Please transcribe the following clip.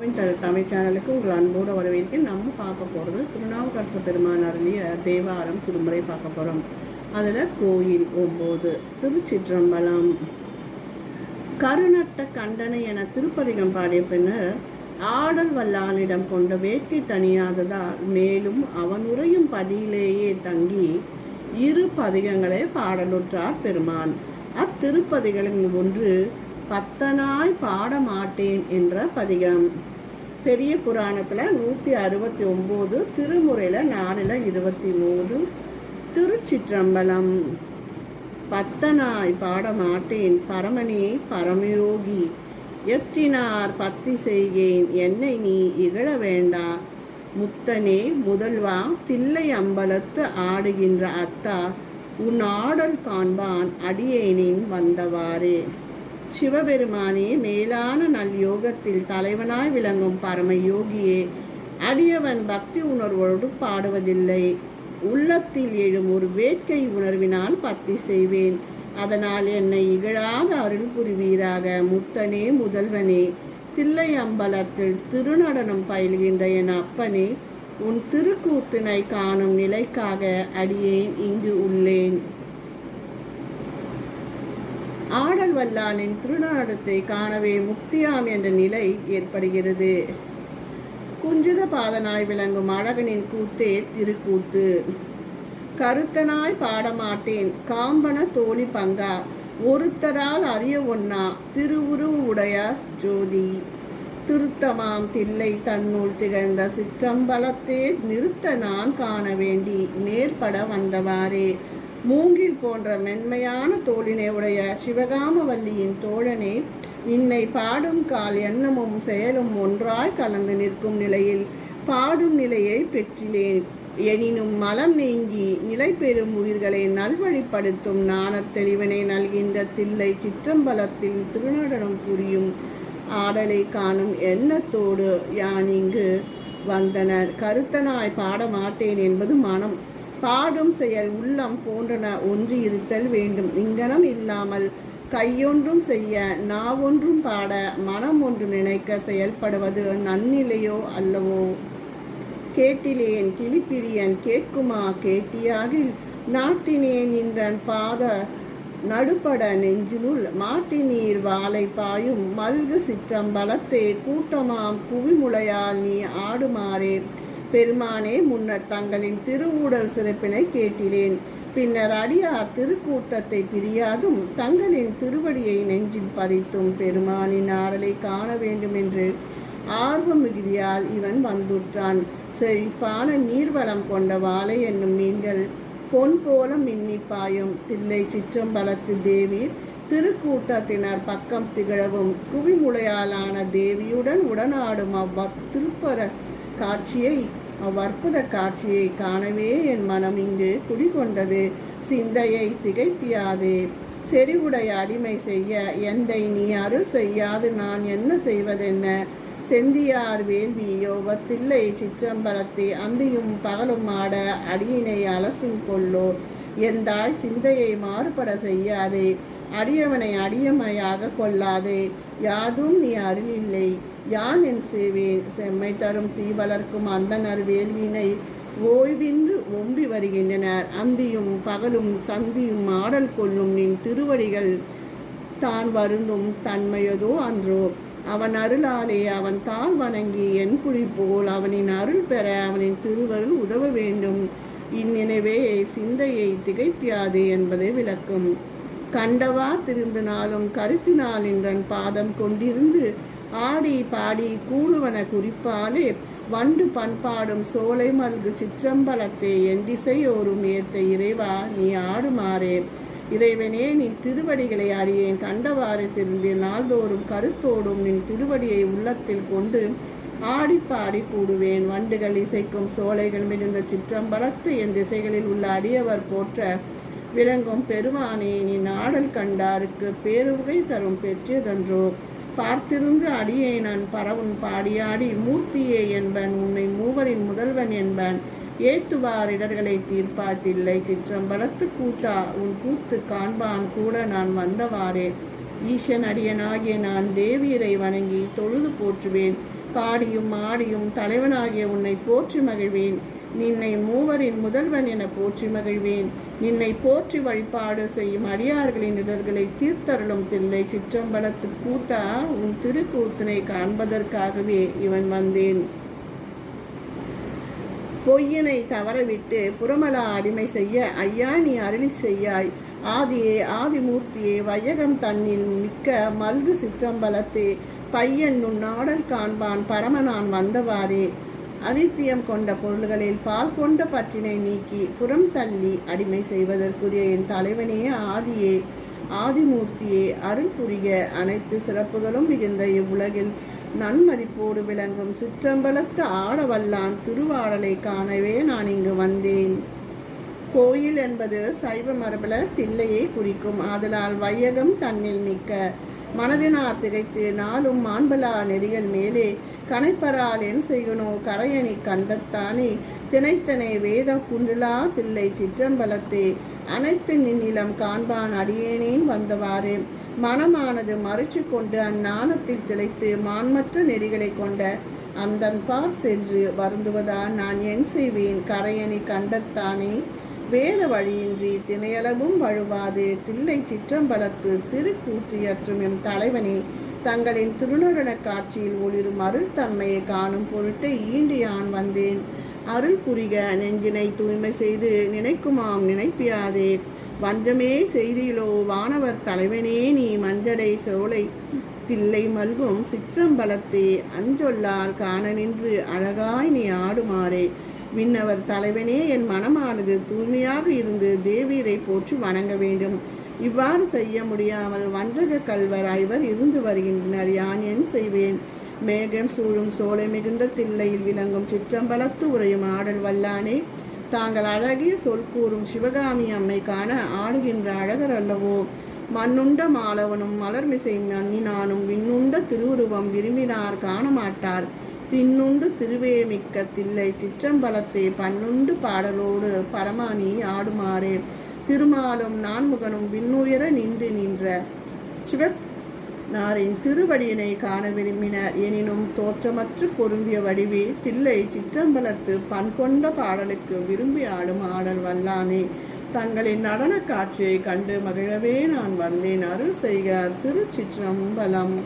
தமிழ் சேனலுக்கு உங்கள் அன்போடு வரவேற்கிறேன். நம்ம பார்க்க போகிறது திருநாவுக்கரசு பெருமான் அருளிய தேவாரம் திருமுறை பார்க்க போகிறோம் அதில் கோயில் ஒம்போது திருச்சிற்றம்பலம். கருநட்ட கண்டனை என திருப்பதிகம் பாடிய பின்னர் ஆடல் வல்லானிடம் கொண்ட வேட்கை தனியாததால் மேலும் அவன் உரையும் பதியிலேயே தங்கி இரு பதிகங்களை பாடலுற்றார் பெருமான். அத்திருப்பதிகளின் ஒன்று பத்தனாய் பாட மாட்டேன் என்ற பதிகம். பெரிய புராணத்தில் நூற்றி அறுபத்தி ஒம்பது திருமுறையில் நாலில் இருபத்தி மூணு திருச்சிற்றம்பலம் பத்தனாய் பாடமாட்டேன் பரமனே பரமயோகி. எத்தினார் பத்தி செய்கேன். என்னை நீ இகழ வேண்டா. முத்தனே முதல்வா தில்லை அம்பலத்து ஆடுகின்ற அத்தா உன் ஆடல் காண்பான் அடியேனின் வந்தவாறே. சிவபெருமானே மேலான நல் யோகத்தில் தலைவனாய் விளங்கும் பரம யோகியே அடியவன் பக்தி உணர்வோடு பாடுவதில்லை. உள்ளத்தில் எழும் ஒரு வேட்கை உணர்வினால் பக்தி செய்வேன். அதனால் என்னை இகழாத அருள் புரிவீராக முத்தனே முதல்வனே. தில்லை அம்பலத்தில் திருநடனம் பயில்கின்ற என் அப்பனே உன் திருக்கூத்தினை காணும் நிலைக்காக அடியேன் இங்கு உள்ளேன். ஆடல் வல்லானின் திருநாடத்தை காணவே முக்தியாம் என்ற நிலை ஏற்படுகிறது. குஞ்சித பாதனாய் விளங்கும் அழகனின் கூத்தே திருக்கூத்து. கருத்தனாய் பாடமாட்டேன் காம்பன தோழி பங்கா ஒருத்தரால் அறிய ஒன்னா திருவுருவு உடைய ஜோதி. திருத்தமாம் தில்லை தன்னுள் திகழ்ந்த சிற்றம்பலத்தே நிறுத்த நான் காண வேண்டி நேர்பட வந்தவாறே. மூங்கில் போன்ற மென்மையான தோளினை உடைய சிவகாமவல்லியின் தோழனே நின்னை பாடும் கால் எண்ணமும் செயலும் ஒன்றாய் கலந்து நிற்கும் நிலையில் பாடும் நிலையை பெற்றிலேன். எனினும் மலம் நீங்கி நிலை பெறும் உயிர்களை நல்வழிப்படுத்தும் நாணத் தெளிவனை நல்கின்ற தில்லை சிற்றம்பலத்தில் திருநடனம் புரியும் ஆடலை காணும் எண்ணத்தோடு யான் இங்கு வந்தனர். கருத்தனாய் பாட மாட்டேன் என்பது மனம். பாடும் செயல் உள்ளம் போன்றன ஒன்று இருத்தல் வேண்டும். இங்கனம் இல்லாமல் கையொன்றும் செய்ய நாவொன்றும் பாட மனம் ஒன்று நினைக்க செயல்படுவது நன்னிலையோ அல்லவோ? கேட்டிலேன் கிளிப்பிரியன் கேட்குமா? கேட்டியாகில் நாட்டினேன் இன்றன் பாத நடுப்பட நெஞ்சினுள் மாட்டினீர் வாழை பாயும் மல்கு சிற்றம் பலத்தே கூட்டமாம் குவிமுளையால் நீ ஆடுமாறே? பெருமானே முன்னர் தங்களின் திருவூடல் சிறப்பினை கேட்டிலேன். பின்னர் அடியார் திருக்கூட்டத்தை பிரியாதும் தங்களின் திருவடியை நெஞ்சில் பதித்தும் பெருமானின் ஆடலை காண வேண்டும் என்று ஆர்வ மிகுதியால் இவன் வந்துற்றான். செழிப்பான நீர்வளம் கொண்ட வாழை என்னும் மீன்கள் பொன் போல மின்னி பாயும் தில்லை சிற்றம்பலத்து தேவி திருக்கூட்டத்தினர் பக்கம் திகழவும் குவிமுளையாலான தேவியுடன் உடனாடும் அவ்வத்திருப்பர காட்சியை அவ்வற்புத காட்சியை காணவே என் மனம் இங்கு குடிகொண்டது. சிந்தையை திகைப்பியாதே. செறிவுடைய அடிமை செய்ய எந்தை நீ அருள் செய்யாது. நான் என்ன செய்வதென்ன? செந்தியார் வேள்வியோ வத்தில்லை சிற்றம்பலத்தை அந்தியும் பகலும் ஆட அடியினை அலசும் கொள்ளோ. எந்தாய் சிந்தையை மாறுபட செய்யாதே. அடியவனை அடியமையாக கொள்ளாதே. யாதும் நீ அருளில்லை. யான் என் சேவேன் செம்மை தரும் தீ வளர்க்கும் அந்தனர் வேள்வினை ஓய்வின்று ஒம்பி வருகின்றனர். அந்தியும் பகலும் சந்தியும் ஆடல் கொள்ளும் நின் திருவடிகள் தான் வருந்தும் தன்மையதோ அன்றோ. அவன் அருளாலே அவன் தாழ் வணங்கி என் குழி போல் அவனின் அருள் பெற அவனின் திருவருள் உதவ வேண்டும். இந்நினைவே சிந்தையை திகைப்பியாதே என்பதை விளக்கும். கண்டவா திருந்தினாலும் கருத்தினால் என்றன் பாதம் கொண்டிருந்து ஆடி பாடி கூடுவன குறிப்பாலே வண்டு பண்பாடும் சோலை மல்கு சிற்றம்பலத்தே என் திசையோரும் ஏத்த இறைவா நீ ஆடுமாறே. இறைவனே நீ திருவடிகளை அறியேன். கண்டவாறு நாள்தோறும் கருத்தோடும் நின் திருவடியை உள்ளத்தில் கொண்டு ஆடி பாடி கூடுவேன். வண்டுகள் இசைக்கும் சோலைகள் மிகுந்த சிற்றம்பலத்து என் திசைகளில் உள்ள அடியவர் போற்ற விளங்கும் பெருமானே நீ நாடல் கண்டாருக்கு பேருகை தரும் பெற்றியதன்றோ பார்த்திருந்து அடியை நான் பரவும் பாடியாடி மூர்த்தியே என்பன் உன்னை மூவரின் முதல்வன் என்பன். ஏத்துவார் இடர்களை தீர்ப்பாத்தில்லை சிற்றம்பலத்து கூத்தா உன் கூத்து காண்பான் கூட நான் வந்தவாறே. ஈசன் அடியனாகிய நான் தேவியரை வணங்கி தொழுது போற்றுவேன். பாடியும் ஆடியும் தலைவனாகிய உன்னை போற்றி மகிழ்வேன். நின்னை மூவரின் முதல்வன் என போற்றி மகிழ்வேன். நின்னை போற்றி வழிபாடு செய்யும் அடியார்களின் இடர்களை தீர்த்தருளும் தில்லை சிற்றம்பலத்து கூத்தா உன் திருக்கூத்தினை காண்பதற்காகவே இவன் வந்தேன். பொய்யனை தவறவிட்டு புறமலா அடிமை செய்ய ஐயா நீ அருளி செய்யாய். ஆதியே ஆதிமூர்த்தியே வையகம் தன்னில் மிக்க மல்கு சிற்றம்பலத்தே. பையன் உன் நாடல் காண்பான் பரமனான் வந்தவாறே. அனித்தியம் கொண்ட பொருள்களில் பால் கொண்ட பற்றினை நீக்கி புறம் தள்ளி அடிமை செய்வதற்குரிய என் தலைவனே ஆதியே ஆதிமூர்த்தியே அருள் புரிய அனைத்து சிறப்புகளும் மிகுந்த இவ்வுலகில் நன்மதிப்போடு விளங்கும் சிற்றம்பலத்து ஆடவல்லான் திருவாடலை காணவே நான் இங்கு வந்தேன். கோயில் என்பது சைவ மரபில் தில்லையை குறிக்கும் ஆதலால் வையகம் தன்னில் மிக்க. மனதினார் திகைத்து நாளும் மாண்பலா நெறிகள் மேலே கனைப்பரால் என் செய்யணும் கரையணி கண்டத்தானே? திணைத்தனை வேத குண்டுலா தில்லை சிற்றம்பலத்தே. அனைத்து நின்னிலம் காண்பான் அடியேனேன் வந்தவாறு. மனமானது மறைச்சு கொண்டு அந்நாணத்தில் திளைத்து மான்மற்ற நெறிகளை கொண்ட அந்தன் பார் சென்று வருந்துவதால் நான் என் செய்வேன்? கரையணி கண்டத்தானே? வேத வழியின்றி திணையளவும் வழுவாது. தில்லை சிற்றம்பலத்து திருக்கூற்றியற்றும் எம் தலைவனே. தங்களின் திருநடன காட்சியில் ஒளிரும் அருள் தன்மையை காணும் பொருட்டு ஈண்டு யான் வந்தேன். அருள் புரிக நெஞ்சினை தூய்மை செய்து நினைக்குமாம் நினைப்பியாதே. வஞ்சமே செய்தியிலோ வானவர் தலைவனே நீ மஞ்சடை சோலை தில்லை மல்கும் சிற்றம்பலத்தே. அஞ்சொல்லால் காண நின்று அழகாய் நீ ஆடுமாறே. விண்ணவர் தலைவனே என் மனமானது தூய்மையாக இருந்து தேவீரை போற்றி வணங்க வேண்டும். இவ்வாறு செய்ய முடியாமல் வஞ்சக கல்வர் ஐவர் இருந்து வருகின்றனர். யான் என் செய்வேன்? மேகம் சூழும் சோலை மிகுந்த தில்லையில் விளங்கும் சிற்றம்பலத்து உரையும் ஆடல் வல்லானே தாங்கள் அழகிய சொல் கூறும் சிவகாமி அம்மை காண ஆடுகின்ற அழகர் அல்லவோ? மண்ணுண்ட மாலவனும் மலர்மிசை நன்னினானும் விண்ணுண்ட திருவுருவம் விரும்பினார் காணமாட்டார் தின்னுண்டு திருவேமிக்க தில்லை சிற்றம்பலத்தை பன்னுண்டு பாடலோடு பரமானி ஆடுமாறே. திருமாலும் நான்முகனும் விண்ணுயர நின்று நின்ற சிவனாரின் திருவடியினை காண விரும்பினர். எனினும் தோற்றமற்று பொருந்திய வடிவே தில்லை சிற்றம்பலத்து பண்கொண்ட பாடலுக்கு விரும்பி ஆடும் ஆடல் வல்லானே. தங்களின் நடன காட்சியை கண்டு மகிழவே நான் வந்தேன். அருள் செய்க திருச்சிற்றம்பலம்.